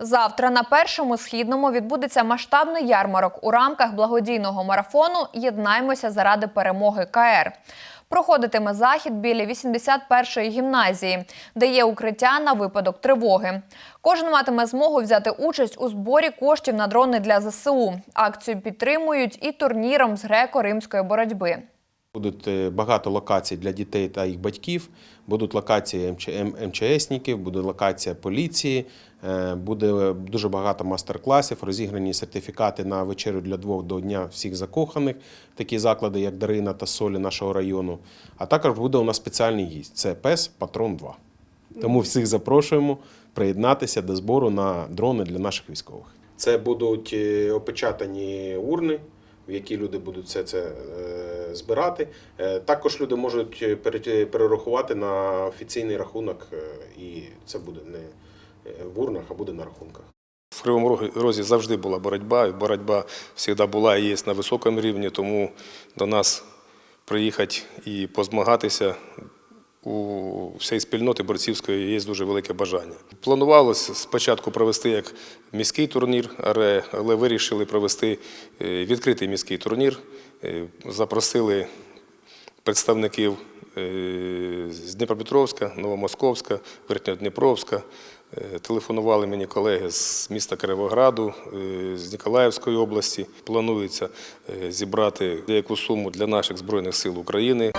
Завтра на першому східному відбудеться масштабний ярмарок у рамках благодійного марафону Єднаймося заради перемоги КР. Проходитиме захід біля 81-ї гімназії, де є укриття на випадок тривоги. Кожен матиме змогу взяти участь у зборі коштів на дрони для ЗСУ. Акцію підтримують і турніром з греко-римської боротьби. Будуть е, багато локацій для дітей та їх батьків. Будуть локації МЧСників, буде локація поліції, е, буде дуже багато мастер-класів, розіграні сертифікати на вечерю для двох до дня всіх закоханих, такі заклади, як Дарина та Солі нашого району. А також буде у нас спеціальний гість це ПЕС Патрон 2. Тому всіх запрошуємо приєднатися до збору на дрони для наших військових. Це будуть е, опечатані урни, в які люди будуть все це збирати. Е, Також люди можуть е, перерахувати на офіційний рахунок, е, і це буде не е, в урнах, а буде на рахунках. В Кривому Розі завжди була боротьба, і боротьба завжди була і є на високому рівні, тому до нас приїхати і позмагатися у всієї спільноти борцівської є дуже велике бажання. Планувалося спочатку провести як міський турнір, але вирішили провести е, відкритий міський турнір. Е, Запросили представників е, з Дніпропетровська, Новомосковська, Верхньодніпровська. Телефонували мені колеги з міста Кривограду, з Ніколаївської області. Планується зібрати деяку суму для наших Збройних сил України.